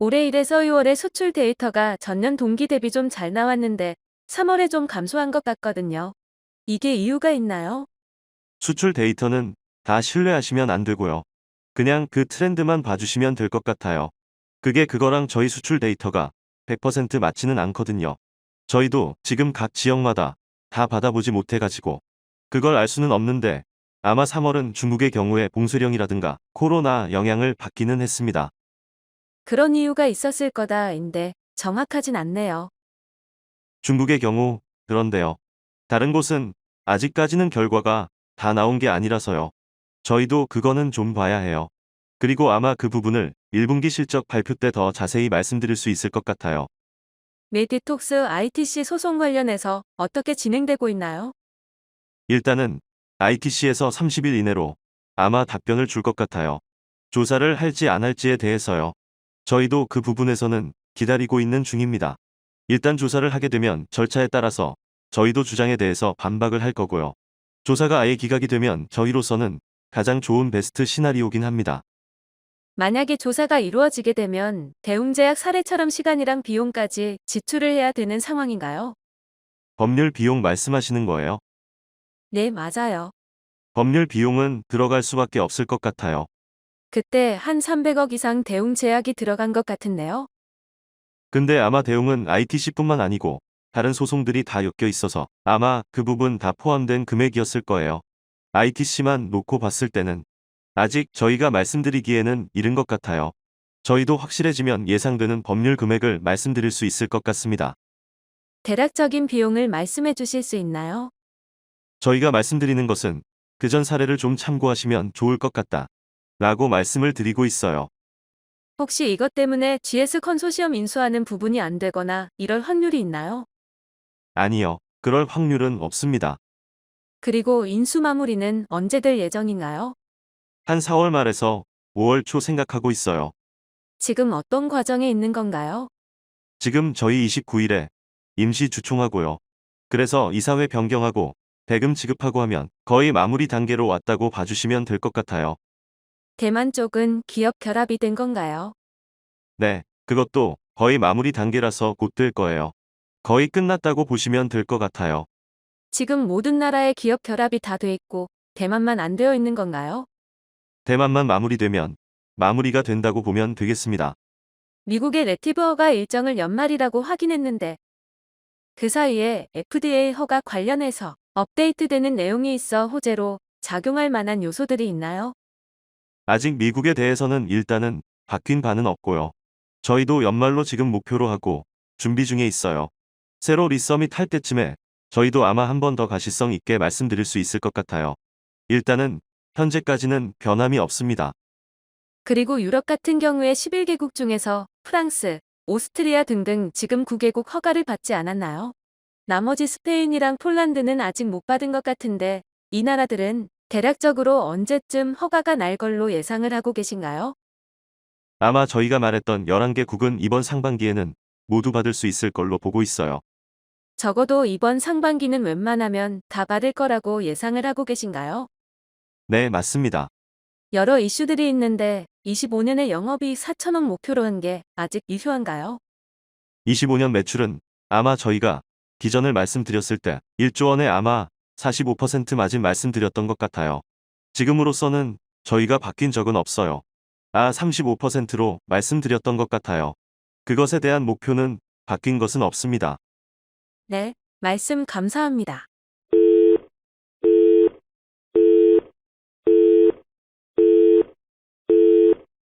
올해 1에서 2월의 수출 데이터가 전년 동기 대비 좀 잘 나왔는데 3월에 좀 감소한 것 같거든요. 이게 이유가 있나요? 수출 데이터는 다 신뢰하시면 안 되고요. 그냥 그 트렌드만 봐주시면 될 것 같아요. 그게 그거랑 저희 수출 데이터가 100% 맞지는 않거든요. 저희도 지금 각 지역마다 다 받아보지 못해가지고 그걸 알 수는 없는데 아마 3월은 중국의 경우에 봉쇄령이라든가 코로나 영향을 받기는 했습니다. 그런 이유가 있었을 거다인데 정확하진 않네요. 중국의 경우 그런데요. 다른 곳은 아직까지는 결과가 다 나온 게 아니라서요. 저희도 그거는 좀 봐야 해요. 그리고 아마 그 부분을 1분기 실적 발표 때 더 자세히 말씀드릴 수 있을 것 같아요. 메디톡스 ITC 소송 관련해서 어떻게 진행되고 있나요? 일단은 ITC에서 30일 이내로 아마 답변을 줄 것 같아요. 조사를 할지 안 할지에 대해서요. 저희도 그 부분에서는 기다리고 있는 중입니다. 일단 조사를 하게 되면 절차에 따라서 저희도 주장에 대해서 반박을 할 거고요. 조사가 아예 기각이 되면 저희로서는 가장 좋은 베스트 시나리오긴 합니다. 만약에 조사가 이루어지게 되면 대웅제약 사례처럼 시간이랑 비용까지 지출을 해야 되는 상황인가요? 법률 비용 말씀하시는 거예요? 네, 맞아요. 법률 비용은 들어갈 수밖에 없을 것 같아요. 그때 한 300억 이상 대웅 제약이 들어간 것 같은데요. 근데 아마 대웅은 ITC뿐만 아니고 다른 소송들이 다 엮여 있어서 아마 그 부분 다 포함된 금액이었을 거예요. ITC만 놓고 봤을 때는 아직 저희가 말씀드리기에는 이른 것 같아요. 저희도 확실해지면 예상되는 법률 금액을 말씀드릴 수 있을 것 같습니다. 대략적인 비용을 말씀해 주실 수 있나요? 저희가 말씀드리는 것은 그전 사례를 좀 참고하시면 좋을 것 같다. 라고 말씀을 드리고 있어요. 혹시 이것 때문에 GS 컨소시엄 인수하는 부분이 안 되거나 이럴 확률이 있나요? 아니요. 그럴 확률은 없습니다. 그리고 인수 마무리는 언제 될 예정인가요? 한 4월 말에서 5월 초 생각하고 있어요. 지금 어떤 과정에 있는 건가요? 지금 저희 29일에 임시 주총하고요. 그래서 이사회 변경하고 대금 지급하고 하면 거의 마무리 단계로 왔다고 봐주시면 될 것 같아요. 대만 쪽은 기업 결합이 된 건가요? 네, 그것도 거의 마무리 단계라서 곧 될 거예요. 거의 끝났다고 보시면 될 것 같아요. 지금 모든 나라의 기업 결합이 다 돼 있고 대만만 안 되어 있는 건가요? 대만만 마무리되면 마무리가 된다고 보면 되겠습니다. 미국의 레티브 허가 일정을 연말이라고 확인했는데 그 사이에 FDA 허가 관련해서 업데이트되는 내용이 있어 호재로 작용할 만한 요소들이 있나요? 아직 미국에 대해서는 일단은 바뀐 바는 없고요. 저희도 연말로 지금 목표로 하고 준비 중에 있어요. 새로 리서밋 할 때쯤에 저희도 아마 한 번 더 가시성 있게 말씀드릴 수 있을 것 같아요. 일단은 현재까지는 변함이 없습니다. 그리고 유럽 같은 경우에 11개국 중에서 프랑스, 오스트리아 등등 지금 9개국 허가를 받지 않았나요? 나머지 스페인이랑 폴란드는 아직 못 받은 것 같은데 이 나라들은 대략적으로 언제쯤 허가가 날 걸로 예상을 하고 계신가요? 아마 저희가 말했던 11개 국은 이번 상반기에는 모두 받을 수 있을 걸로 보고 있어요. 적어도 이번 상반기는 웬만하면 다 받을 거라고 예상을 하고 계신가요? 네, 맞습니다. 여러 이슈들이 있는데 25년의 영업이익 4천억 목표로 한 게 아직 유효한가요? 25년 매출은 아마 저희가 기존을 말씀드렸을 때 1조 원에 아마 45% 마진 말씀드렸던 것 같아요. 지금으로서는 저희가 바뀐 적은 없어요. 아, 35%로 말씀드렸던 것 같아요. 그것에 대한 목표는 바뀐 것은 없습니다. 네, 말씀 감사합니다.